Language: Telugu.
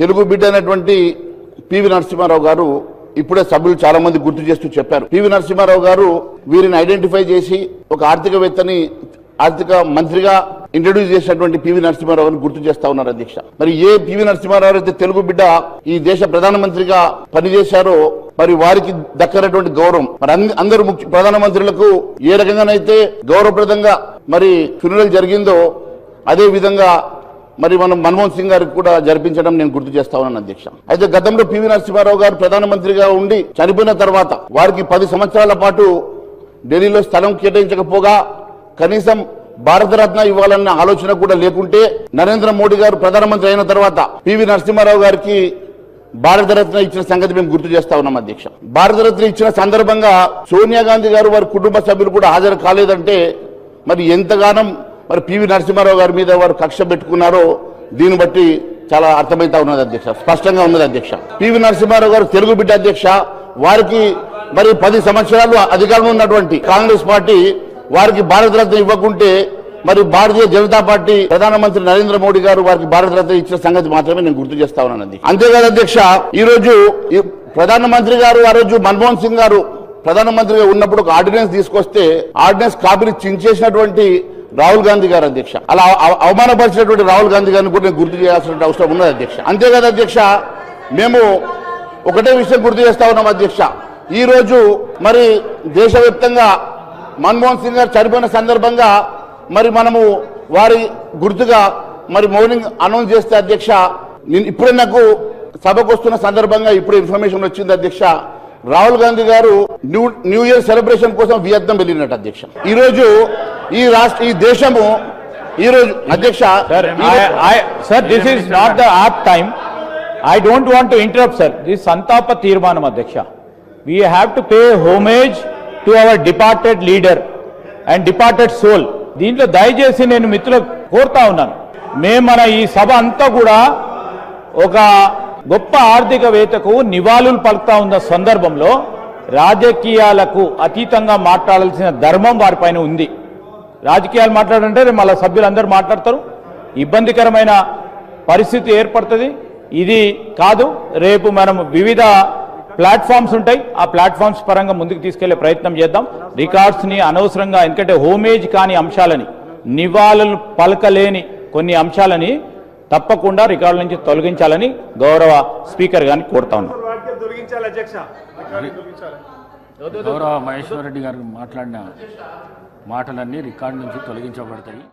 తెలుగు బిడ్డ అయినటువంటి పివి నరసింహారావు గారు ఇప్పుడే సభ్యులు చాలా మంది గుర్తు చేస్తూ చెప్పారు. పివి నరసింహారావు గారు వీరిని ఐడెంటిఫై చేసి ఒక ఆర్థికవేత్తని ఆర్థిక మంత్రిగా ఇంట్రడ్యూస్ చేసినటువంటి పివి నరసింహారావు గారిని గుర్తు చేస్తా ఉన్నారు అధ్యక్ష. మరి ఏ పివి నరసింహారావు అయితే తెలుగు బిడ్డ ఈ దేశ ప్రధానమంత్రిగా పనిచేశారో మరి వారికి దక్కనటువంటి గౌరవం. మరి అందరు ముఖ్య ప్రధానమంత్రులకు ఏ రకంగానైతే గౌరవప్రదంగా మరి ఫ్యూనరల్ జరిగిందో అదే విధంగా మరి మనం మన్మోహన్ సింగ్ గారికి కూడా జరిపించడం నేను గుర్తు చేస్తా ఉన్నాను అధ్యక్ష. అయితే గతంలో పివి నరసింహారావు గారు ప్రధానమంత్రిగా ఉండి చనిపోయిన తర్వాత వారికి పది సంవత్సరాల పాటు ఢిల్లీలో స్థలం కేటాయించకపోగా కనీసం భారతరత్న ఇవ్వాలన్న ఆలోచన కూడా లేకుంటే నరేంద్ర మోడీ గారు ప్రధానమంత్రి అయిన తర్వాత పివి నరసింహారావు గారికి భారతరత్న ఇచ్చిన సంగతి మేము గుర్తు చేస్తా ఉన్నాం అధ్యక్ష. భారతరత్న ఇచ్చిన సందర్భంగా సోనియా గాంధీ గారు వారి కుటుంబ సభ్యులు కూడా హాజరు కాలేదంటే మరి ఎంతగానం మరి పివి నరసింహారావు గారి మీద వారు కక్ష పెట్టుకున్నారో దీన్ని బట్టి చాలా అర్థమైతా ఉన్నది అధ్యక్ష స్పష్టంగా ఉన్నది అధ్యక్ష. పివి నరసింహారావు గారు తెలుగు బిడ్డ అధ్యక్ష వారికి మరి పది సంవత్సరాలు అధికారంలో ఉన్నటువంటి కాంగ్రెస్ పార్టీ వారికి భారతరత్న ఇవ్వకుంటే మరి భారతీయ జనతా పార్టీ ప్రధానమంత్రి నరేంద్ర మోడీ గారు వారికి భారతరత్న ఇచ్చిన సంగతి మాత్రమే నేను గుర్తు చేస్తా ఉన్నాను అంతేకాదు అధ్యక్ష ఈ రోజు ఈ ప్రధానమంత్రి గారు ఆ రోజు మన్మోహన్ సింగ్ గారు ప్రధానమంత్రిగా ఉన్నప్పుడు ఒక ఆర్డినెన్స్ తీసుకొస్తే ఆర్డినెన్స్ కాపీని చించేసినటువంటి రాహుల్ గాంధీ గారు అధ్యక్ష. అలా అవమానపరిచినటువంటి రాహుల్ గాంధీ గారిని కూడా నేను గుర్తు చేయాల్సిన అవసరం ఉన్నది అధ్యక్ష. అంతేకాదు అధ్యక్ష? మేము ఒకటే విషయం గుర్తు చేస్తా ఉన్నాం అధ్యక్ష. ఈరోజు మరి దేశవ్యాప్తంగా మన్మోహన్ సింగ్ గారు చనిపోయిన సందర్భంగా మరి మనము వారి గుర్తుగా మరి మార్నింగ్ అనౌన్స్ చేస్తే అధ్యక్ష నేను ఇప్పుడే నాకు సభకు వస్తున్న సందర్భంగా ఇప్పుడు ఇన్ఫర్మేషన్ వచ్చింది అధ్యక్ష. రాహుల్ గాంధీ గారు న్యూ న్యూ ఇయర్ సెలబ్రేషన్ కోసం వియత్నం వెళ్ళినట్టు అధ్యక్ష. ఈరోజు ఈ రాష్ట్ర ఈ దేశము ఈ రోజు అధ్యక్ష sir this is not the apt time I don't want to interrupt sir this సంతాప తీర్మానం అధ్యక్ష we have to pay homage to our departed leader and departed soul దీంట్లో దయచేసి నేను మిత్రులకు కోరుతా ఉన్నాను. మేము మన ఈ సభ అంతా కూడా ఒక గొప్ప ఆర్థికవేత్తకు నివాళులు పలుకుతా ఉన్న సందర్భంలో రాజకీయాలకు అతీతంగా మాట్లాడాల్సిన ధర్మం వారిపైన ఉంది. రాజకీయాలు మాట్లాడంటే రేపు మళ్ళీ సభ్యులందరూ మాట్లాడతారు. ఇబ్బందికరమైన పరిస్థితి ఏర్పడుతుంది. ఇది కాదు రేపు మనం వివిధ ప్లాట్ఫామ్స్ ఉంటాయి. ఆ ప్లాట్ఫామ్స్ పరంగా ముందుకు తీసుకెళ్ళే ప్రయత్నం చేద్దాం. రికార్డ్స్ని అనవసరంగా ఎందుకంటే హోమేజ్ కాని అంశాలని నివాళులు పలకలేని కొన్ని అంశాలని తప్పకుండా రికార్డుల నుంచి తొలగించాలని గౌరవ స్పీకర్ గారిని కోరుతా ఉన్నాం. గౌరవ మహేశ్వర్ రెడ్డి గారు మాట్లాడిన మాటలన్నీ రికార్డు నుంచి తొలగించబడతాయి.